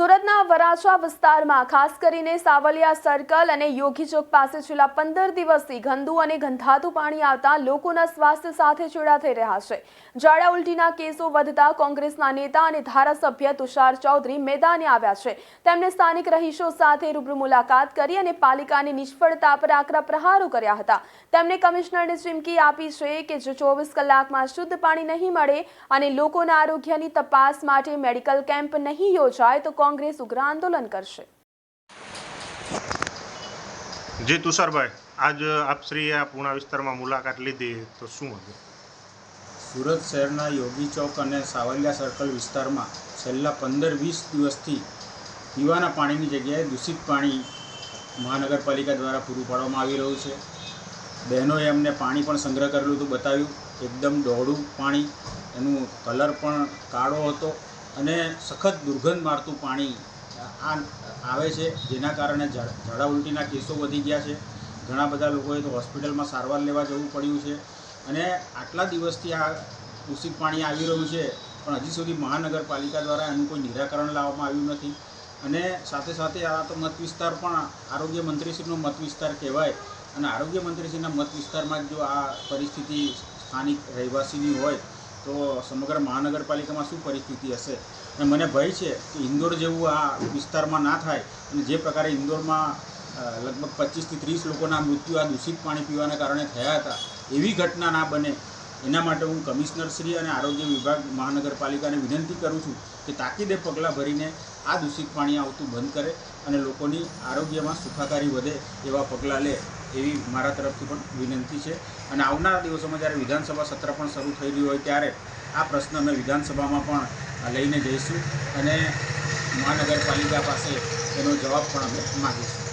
સુરતના વરાછા વિસ્તારમાં ખાસ કરીને સાવલિયા સર્કલ અને યોગી ચોક પાસે છેલ્લા પંદર દિવસથી ગંદુ અને ગંધાતું પાણી આવતા લોકોના સ્વાસ્થ્ય સાથે ચેડા થઈ રહ્યા છે. ઝાડા ઉલટીના કેસો વધતા કોંગ્રેસના નેતા અને ધારાસભ્ય તુષાર ચૌધરી મેદાને આવ્યા છે. તેમણે સ્થાનિક રહીશો સાથે રૂબરૂ મુલાકાત કરી અને પાલિકાની નિષ્ફળતા પર આકરા પ્રહારો કર્યા હતા. તેમણે કમિશનરને ચીમકી આપી છે કે જો ચોવીસ કલાકમાં શુદ્ધ પાણી નહીં મળે અને લોકોના આરોગ્યની તપાસ માટે મેડિકલ કેમ્પ નહીં યોજાય, તો કોંગ્રેસ ઉગ્ર આંદોલન કરશે. જી તુષારભાઈ આજ આપશ્રીએ આ પૂણા વિસ્તારમાં મુલાકાત લીધી તો શું હતું? સુરત શહેરના યોગી ચોક અને સાવલિયા સર્કલ વિસ્તારમાં છેલ્લા પંદર વીસ દિવસથી પીવાના પાણીની જગ્યાએ દૂષિત પાણી મહાનગરપાલિકા દ્વારા પૂરું પાડવામાં આવી રહ્યું છે. બહેનોએ અમને પાણી પણ સંગ્રહ કરેલું હતું બતાવ્યું. એકદમ દોડું પાણી એનું કલર પણ કાળો હતો. અને સખત દુર્ગંધ મારતું પાણી આ આવે છે, જેના કારણે ઝાડા ઉલટીના કેસો વધી ગયા છે. ઘણા બધા લોકોએ તો હોસ્પિટલમાં સારવાર લેવા જવું પડ્યું છે. અને આટલા દિવસથી આ દૂષિત પાણી આવી રહ્યું છે, પણ હજી સુધી મહાનગરપાલિકા દ્વારા એનું કોઈ નિરાકરણ લાવવામાં આવ્યું નથી. અને સાથે સાથે આ તો મત વિસ્તાર પણ આરોગ્ય મંત્રીશ્રીનો મત વિસ્તાર કહેવાય. અને આરોગ્ય મંત્રીશ્રીના મત વિસ્તારમાં જો આ પરિસ્થિતિ સ્થાનિક રહેવાસીની હોય તો સમગ્ર મહાનગરપાલિકામાં શું પરિસ્થિતિ હશે? અને મને ભય છે કે ઇન્દોર જેવું આ વિસ્તારમાં ના થાય અને જે પ્રકારે ઇન્દોરમાં લગભગ પચીસથી ત્રીસ લોકોના મૃત્યુ આ દૂષિત પાણી પીવાના કારણે થયા હતા, એવી ઘટના ના બને. એના માટે હું કમિશનરશ્રી અને આરોગ્ય વિભાગ, મહાનગરપાલિકાને વિનંતી કરું છું કે તાકીદે પગલાં ભરીને આ દૂષિત પાણી આવતું બંધ કરે અને લોકોની આરોગ્યમાં સુખાકારી વધે એવા પગલાં લે. એવી મારા તરફથી પણ વિનંતી છે. અને આવનારા દિવસોમાં જ્યારે વિધાનસભા સત્ર પણ શરૂ થઈ રહ્યું હોય ત્યારે આ પ્રશ્ન અમે વિધાનસભામાં પણ લઈને જઈશું અને મહાનગરપાલિકા પાસે એનો જવાબ પણ અમે માગીશું.